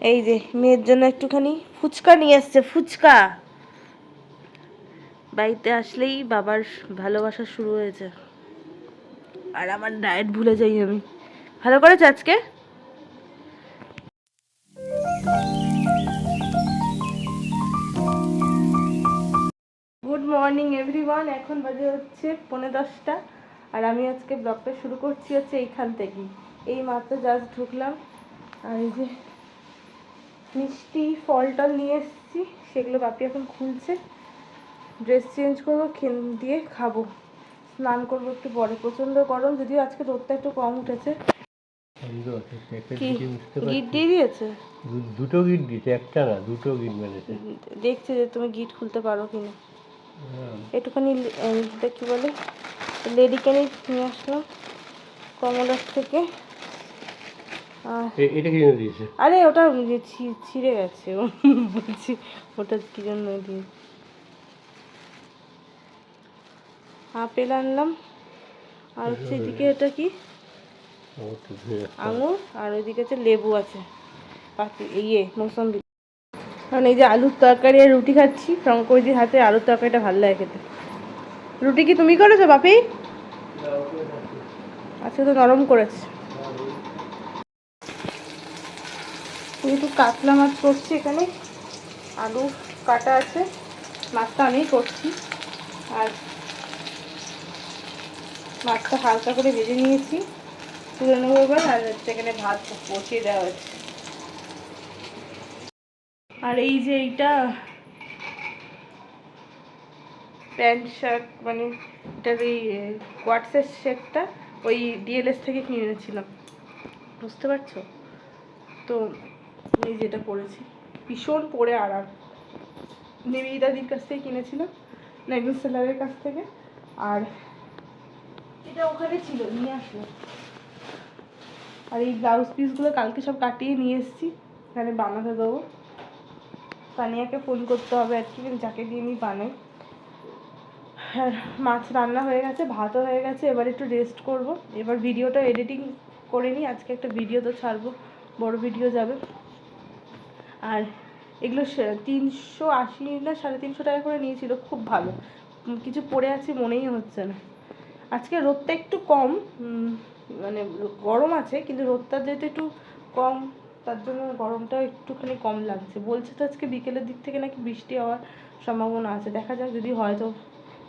এই যে, মেয়ের জন্য একটুখানি ফুচকা নিয়ে এসছে ফুচকা। বাড়িতে আসলেই বাবার ভালোবাসা শুরু হয়েছে। আর আমার ডায়েট ভুলে যাই আমি। ভালো করেছে আজকে? গুড মর্নিং এভরিওয়ান এখন বাজে হচ্ছে পৌনে দশটা। আর আমি আজকে ব্লগটা শুরু করছি হচ্ছে এইখান থেকেই। এই মাত্র জাস্ট ঢুকলাম। আর এই যে মিষ্টি ফল টল নিয়ে এসেছি সেগুলো বাপি এখন খুলছে। ড্রেস চেঞ্জ করব দিয়ে খাব। স্নান করব একটু পরে প্রচণ্ড গরম যদিও আজকে রোদটা একটু কম উঠেছে। গিট দিয়ে দিয়েছে? দুটো গিট দিয়েছে একটা না দুটো গিট মেরেছে। দেখছে যে তুমি গিট খুলতে পারো কিনা। হ্যাঁ। একটুখানি কি বলে? লেডি ক্যানি নিয়ে আসলাম কমলার থেকে। এটা কি দিয়েছে? আরে ওটা ছিঁড়ে গেছে বলছি ওটা কি জন্য দিয়ে আপেল আনলাম আর হচ্ছে এদিকে এটা কি। আঙুর আর ওইদিকে হচ্ছে লেবু আছে। পাতি ইয়ে মৌসম্বি। কারণ এই যে আলুর তরকারি আর রুটি খাচ্ছি শঙ্করজির হাতে আলুর তরকারিটা ভালো লাগে খেতে। রুটি কি তুমি করেছ বাপি? আজকে তো নরম করেছে। যেহেতু কাতলা মাছ করছি এখানে। আলু কাটা আছে, মাছটা আমিই করছি। আর মাছটা হালকা করে ভেজে নিয়েছি, তুলে নেব এবার, আর হচ্ছে এখানে ভাত বসিয়ে দেওয়া হচ্ছে আর এই যে এইটা প্যান্ট শার্ট মানে এটার এই কোয়াটসের সেটটা ওই ডিএলএস থেকে কিনে এনেছিলাম বুঝতে পারছ? তো এই যেটা পরেছি ভীষণ পরে আরাম। নিবেদিতাদির কাছ থেকে কিনেছিলাম নাইগুল সেলারের কাছ থেকে। আর এটা ওখানে ছিল, নিয়ে আসলো আর এই ব্লাউজ পিসগুলো কালকে সব কাটিয়ে নিয়ে এসেছি, এখানে বানাতে দেবো। তানিয়াকে ফোন করতে হবে আর কি, যাকে দিয়ে আমি বানাই। আর মাছ রান্না হয়ে গেছে, ভাতও হয়ে গেছে, এবার একটু রেস্ট করব। এবার ভিডিওটা এডিটিং করে নিই, আজকে একটা ভিডিও তো ছাড়বো, বড় ভিডিও যাবে। আর এগুলো তিনশো আশি না সাড়ে তিনশো টাকা করে নিয়েছিল, খুব ভালো। কিছু পড়ে আছে মনেই হচ্ছে না। আজকে রোদটা একটু কম মানে গরম আছে, কিন্তু রোদটা যেহেতু একটু কম, তার জন্য গরমটা একটুখানি কম লাগছে। বলছে তো আজকে বিকেলের দিক থেকে নাকি বৃষ্টি হওয়ার সম্ভাবনা আছে। দেখা যাক যদি হয় তো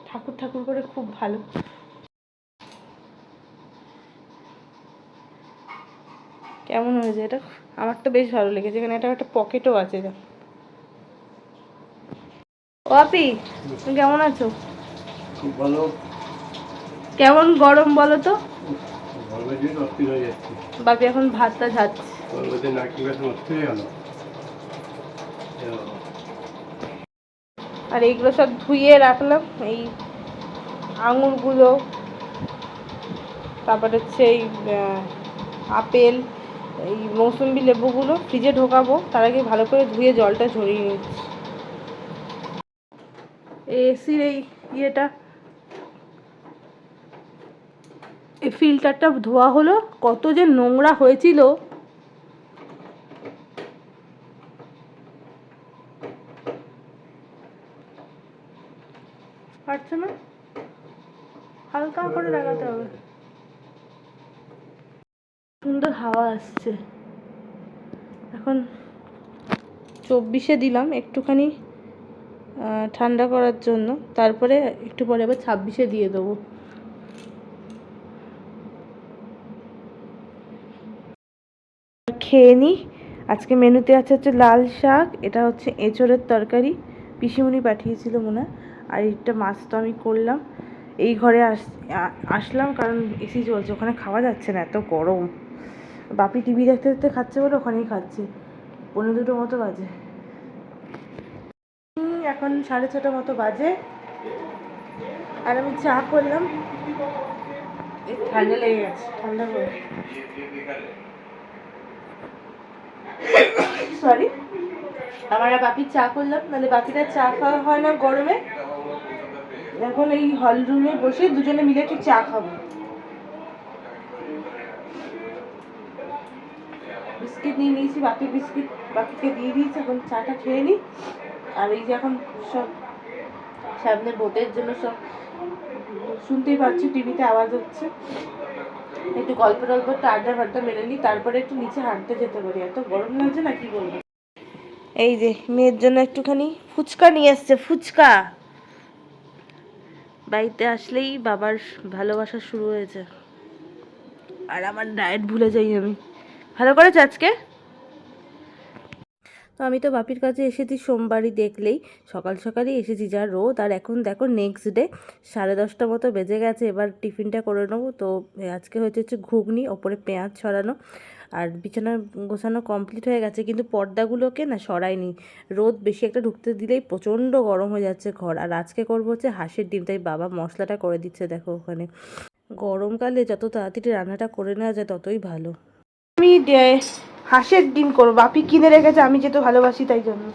ঠাকুর ঠাকুর করে খুব ভালো। কেমন হয়েছে? এটা আমার তো বেশ ভালো লেগেছে। এখানে এটা একটা পকেটও আছে এটা ও আপি তুমি কেমন আছো? খুব ভালো। কেমন গরম বলো তো? হয়ে বাপি এখন ভাতটা হয়ে আর এইগুলো সব ধুয়ে রাখলাম। এই আঙুরগুলো তারপর হচ্ছে এই আপেল। এই মৌসুম্বি লেবুগুলো ফ্রিজে ঢোকাবো, তার আগে ভালো করে ধুয়ে জলটা ঝরিয়ে নিচ্ছি। এসির এই ইয়েটা, এই ফিল্টারটা ধোয়া হলো, কত যে নোংরা হয়েছিল। পারছে না? হালকা করে লাগাতে হবে। সুন্দর হাওয়া আসছে। এখন চব্বিশে দিলাম একটুখানি ঠান্ডা করার জন্য। তারপরে একটু পরে আবার ছাব্বিশে দিয়ে দেবো। খেয়ে নিই আজকে মেনুতে আছে হচ্ছে লাল শাক, এটা হচ্ছে এঁচড়ের তরকারি। পিসিমুনি পাঠিয়েছিল মনে আর একটা মাছ তো আমি করলাম। এই ঘরে আস আসলাম কারণ এসি চলছে ওখানে খাওয়া যাচ্ছে না, এত গরম। বাপি টিভি দেখতে দেখতে খাচ্ছে বলে ওখানেই খাচ্ছে। পনেরো দুটো মতো বাজে। এখন সাড়ে ছটা মতো বাজে। আর আমি চা করলাম। ঠান্ডা লেগে গেছে, ঠান্ডা করে। সরি আমার আর বাপির চা করলাম, নাহলে বাপিটা চা খাওয়া হয় না গরমে। এখন এই হল রুমে বসে দুজনে মিলে একটু চা খাব। বিস্কিট নিয়ে নিয়েছি, বাকি বিস্কিট, বাকিকে দিয়ে দিয়েছি, এখন চাটা খেয়ে নিই। আর এই যে এখন সব সামনে বোটের জন্য সব শুনতেই পাচ্ছি, টিভিতে আওয়াজ হচ্ছে। একটু গল্প টল্প, একটু আড্ডা ফাড্ডা মেরে নিই, তারপরে একটু নিচে হাঁটতে যেতে পারি। এত গরম লাগছে না, কি বলব? এই যে মেয়ের জন্য একটুখানি ফুচকা নিয়ে এসছে, ফুচকা। বাড়িতে আসলেই বাবার ভালোবাসা শুরু হয়েছে। আর আমার ডায়েট ভুলে যাই আমি। ভালো করেছ আজকে? তো আমি তো বাপির কাছে এসেছি সোমবারই দেখলেই। সকাল সকালই এসেছি যা রোদ, আর এখন দেখো নেক্সট ডে সাড়ে দশটা মতো বেজে গেছে, এবার টিফিনটা করে নেব। তো আজকে হচ্ছে হচ্ছে ঘুগনি, ওপরে পেঁয়াজ ছড়ানো, আর বিছানা গোছানো কমপ্লিট হয়ে গেছে। কিন্তু পর্দাগুলোকে না সরাইনি। রোদ বেশি একটা ঢুকতে দিলেই প্রচণ্ড গরম হয়ে যাচ্ছে ঘর। আর আজকে করব হচ্ছে হাঁসের ডিম, তাই বাবা মশলাটা করে দিচ্ছে দেখো ওখানে। গরমকালে যত তাড়াতাড়ি রান্নাটা করে নেওয়া যায় ততই ভালো। আমি হাঁসের ডিম করব। বাপি কিনে রেখেছে আমি যেহেতু ভালোবাসি তাই জন্য।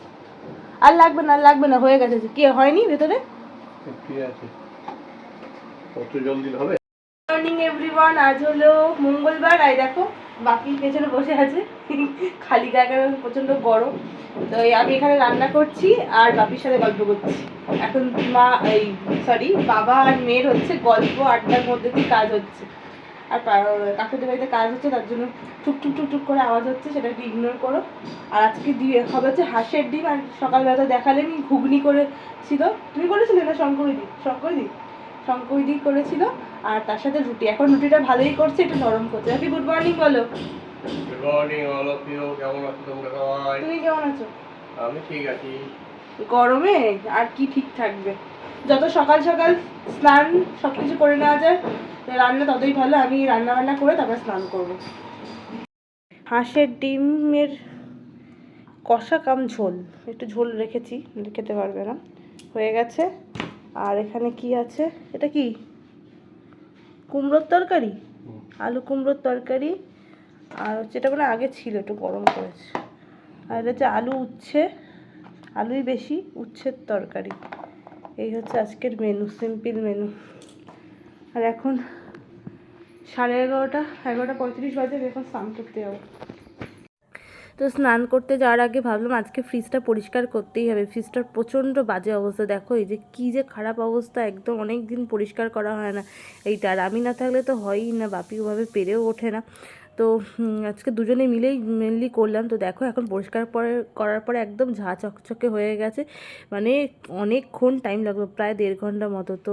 আর লাগবে না আর লাগবে না হয়ে গেছে। কি হয়নি ভেতরে? কত হবে? মর্নিং এভরিওয়ান আজ হলো মঙ্গলবার। আর দেখো বাকি পেছনে বসে আছে। খালি গায়ে প্রচণ্ড গরম। তো আমি এখানে রান্না করছি আর বাপির সাথে গল্প করছি। এখন মা এই সরি বাবা আর মেয়ের হচ্ছে গল্প আড্ডার মধ্যে দিয়ে কাজ হচ্ছে। আর কাকুদের বাড়িতে কাজ হচ্ছে তার জন্য টুক টুক টুক টুক করে আওয়াজ হচ্ছে সেটাকে ইগনোর করো। আর আজকে দিয়ে হবে হচ্ছে হাঁসের ডিম আর সকালবেলা দেখালেন ঘুগনি করেছিল। তুমি করেছিলে না শঙ্করদি? শঙ্করদি? শঙ্করদি করেছিল আর তার সাথে রুটি। এখন রুটিটা ভালোই করছে একটু নরম করছে। হ্যাপি গুড মর্নিং বলো। Good morning all of you কেমন আছো তোমরা সবাই? তুমি কেমন আছো? আমি ঠিক আছি। গরমে আর কি ঠিক থাকবে? যত সকাল সকাল স্নান সব কিছু করে নেওয়া যায়, রান্না ততই ভালো। আমি রান্না বান্না করে তারপর স্নান করব। হাঁসের ডিমের কষা কাম ঝোল। একটু ঝোল রেখেছি, খেতে পারবে না। হয়ে গেছে। আর এখানে কি আছে? এটা কি? কুমড়োর তরকারি? আলু কুমড়োর তরকারি। আর হচ্ছে এটা মানে আগে ছিল, একটু গরম করেছে। আর এটা হচ্ছে আলু উচ্ছে। আলুই বেশি, উচ্ছের তরকারি। এই হচ্ছে আজকের মেনু সিম্পল মেনু আর এখন সাড়ে এগারোটা এগারোটা পঁয়ত্রিশ বাজে এখন স্নান করতে যাব। তো স্নান করতে যাওয়ার আগে ভাবলাম আজকে ফ্রিজটা পরিষ্কার করতেই হবে। ফ্রিজটার প্রচণ্ড বাজে অবস্থা। দেখো, এই যে কী যে খারাপ অবস্থা, একদম অনেক দিন পরিষ্কার করা হয় না। এইটা আর আমি না থাকলে তো হয়ই না, বাপি ওভাবে পেরেও ওঠে না। তো আজকে দুজনে মিলেই মেনলি করলাম। তো দেখো, এখন পরিষ্কার পরে, করার পরে একদম ঝা চকচকে হয়ে গেছে। মানে অনেকক্ষণ টাইম লাগল, প্রায় দেড় ঘণ্টা মতো। তো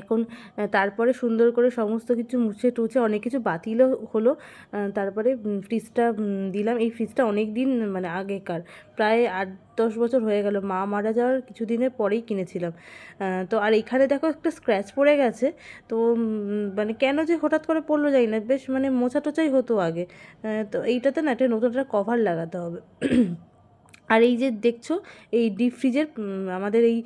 এখন তারপরে সুন্দর করে সমস্ত কিছু মুছে টুছে অনেক কিছু বাতিলও হলো তারপরে ফ্রিজটা দিলাম। এই ফ্রিজটা অনেক দিন মানে আগেকার, প্রায় আট, দশ বছর হয়ে গেল। মা মারা যাওয়ার কিছুদিনের পরেই কিনেছিলাম। তো আর এখানে দেখো একটা স্ক্র্যাচ পড়ে গেছে। তো মানে কেন যে হঠাৎ করে পড়ল যাই না। বেশ মানে মোছা টোচাই হতো আগে। তো এইটাতে না একটা নতুন একটা কভার লাগাতে হবে। আর এই যে দেখছ, এই ডিপ ফ্রিজের আমাদের এই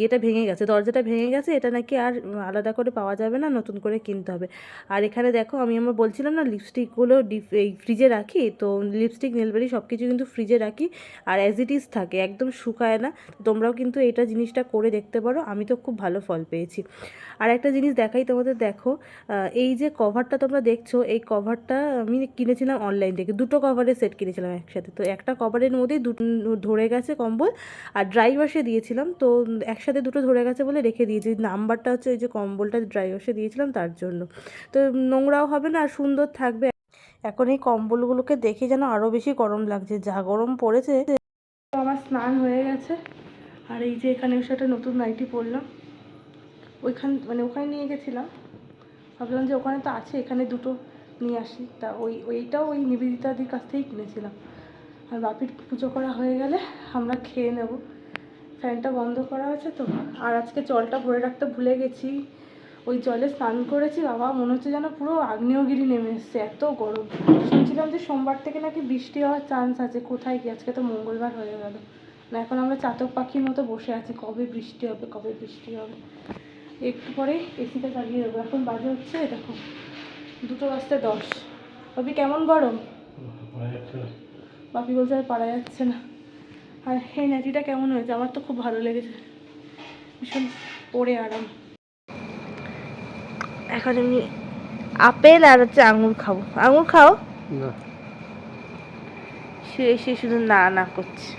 ইয়েটা ভেঙে গেছে, দরজাটা ভেঙে গেছে, এটা নাকি আর আলাদা করে পাওয়া যাবে না, নতুন করে কিনতে হবে। আর এখানে দেখো, আমি আমার বলছিলাম না, লিপস্টিকগুলো এই ফ্রিজে রাখি, তো লিপস্টিক নেলবেরি সব কিছু কিন্তু ফ্রিজে রাখি, আর অ্যাজ ইট ইজ থাকে, একদম শুকায় না তোমরাও কিন্তু এটা জিনিসটা করে দেখতে পারো, আমি তো খুব ভালো ফল পেয়েছি। আর একটা জিনিস দেখাই তোমাদের, দেখো এই যে কভারটা তোমরা দেখছ, এই কভারটা আমি কিনেছিলাম অনলাইন থেকে, দুটো কভারের সেট কিনেছিলাম একসাথে, তো একটা কভারের মধ্যেই দু ধরে গেছে কম্বল, আর ড্রাই ওয়াশে দিয়েছিলাম, তো একসাথে দুটো ধরে গেছে বলে রেখে দিয়েছি। নাম্বারটা হচ্ছে ওই যে কম্বলটা ড্রাই ওয়াশে দিয়েছিলাম তার জন্য। তো নোংরাও হবে না, আর সুন্দর থাকবে। এখন এই কম্বলগুলোকে দেখে যেন আরও বেশি গরম লাগছে। যা গরম পড়েছে। আমার স্নান হয়ে গেছে। আর এই যে এখানে এসে একটা নতুন নাইটি পরলাম। ওইখান মানে ওখানে নিয়ে গেছিলাম। ভাবলাম যে ওখানে তো আছে, এখানে দুটো নিয়ে আসি। তা ওই, ওইটাও ওই নিবেদিতাদির কাছ থেকেই কিনেছিলাম। আর বাপির পুজো করা হয়ে গেলে আমরা খেয়ে নেব। ফ্যানটা বন্ধ করা হয়েছে তো। আর আজকে জলটা ভরে রাখতে ভুলে গেছি। ওই জলে স্নান করেছি বাবা মনে হচ্ছে যেন পুরো আগ্নেয়গিরি নেমে এসছে এত গরম। শুনছিলাম যে সোমবার থেকে নাকি বৃষ্টি হওয়ার চান্স আছে কোথায় কি আজকে তো মঙ্গলবার হয়ে গেল। না এখন আমরা চাতক পাখির মতো বসে আছি কবে বৃষ্টি হবে কবে বৃষ্টি হবে? একটু পরে এসিটা চালিয়ে দেবো এখন বাজে হচ্ছে দেখো দুটো বাজতে দশ। বাপি কেমন গরম? বাপি বলছে আর পারা যাচ্ছে না। আর এই নাইটিটা কেমন হয়েছে? আমার তো খুব ভালো লেগেছে। ভীষণ পরে আরাম। এখন এমনি আপেল আর হচ্ছে আঙুর খাব। আঙুর খাও? না। শুয়ে শুয়ে শুধু না না করছে।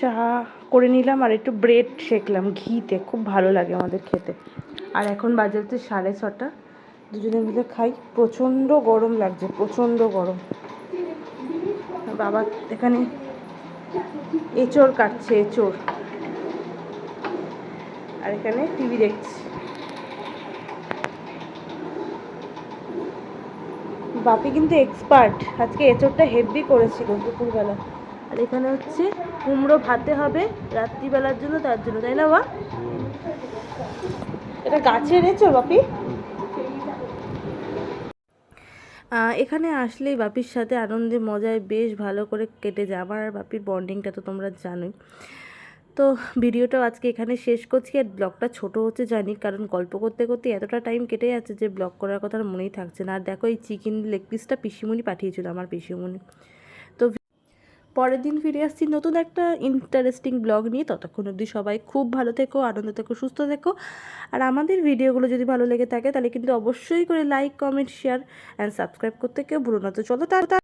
চা করে নিলাম আর একটু ব্রেড সেকলাম ঘিতে। খুব ভালো লাগে আমাদের খেতে। আর এখন বাজে হচ্ছে সাড়ে ছটা। দুজনে মিলে খাই। প্রচণ্ড গরম লাগছে প্রচণ্ড গরম। বাবা এখানে এঁচড় কাটছে এঁচড়। আর এখানে টিভি দেখছি। বাপি কিন্তু এক্সপার্ট আজকে এঁচড়টা হেভি করেছিল দুপুরবেলা। আর এখানে হচ্ছে কুমড়ো ভাতে হবে রাত্রিবেলার জন্য তার জন্য তাই না বা এটা গাছের এঁচড় বাপি? এখানে আসলেই বাপির সাথে আনন্দে মজায় বেশ ভালো করে কেটে যায়। আমার আর বাপির বন্ডিংটা তো তোমরা জানোই। তো ভিডিওটাও আজকে এখানে শেষ করছি। আর ব্লগটা ছোট হচ্ছে জানি, কারণ গল্প করতে করতে এতটা টাইম কেটে যাচ্ছে যে ব্লগ করার কথা মনেই থাকছে না। আর দেখো এই চিকেন লেগ পিসটা পিসিমণি পাঠিয়েছিল, আমার পিসিমণি। পরের দিন ফিরে আসছি নতুন একটা ইন্টারেস্টিং ব্লগ নিয়ে। ততক্ষণ অবধি সবাই খুব ভালো থেকো, আনন্দ থেকো, সুস্থ থেকো। আর আমাদের ভিডিওগুলো যদি ভালো লেগে থাকে, তাহলে কিন্তু অবশ্যই করে like comment share and subscribe করতে কেউ ভুলো না। তো চলো টা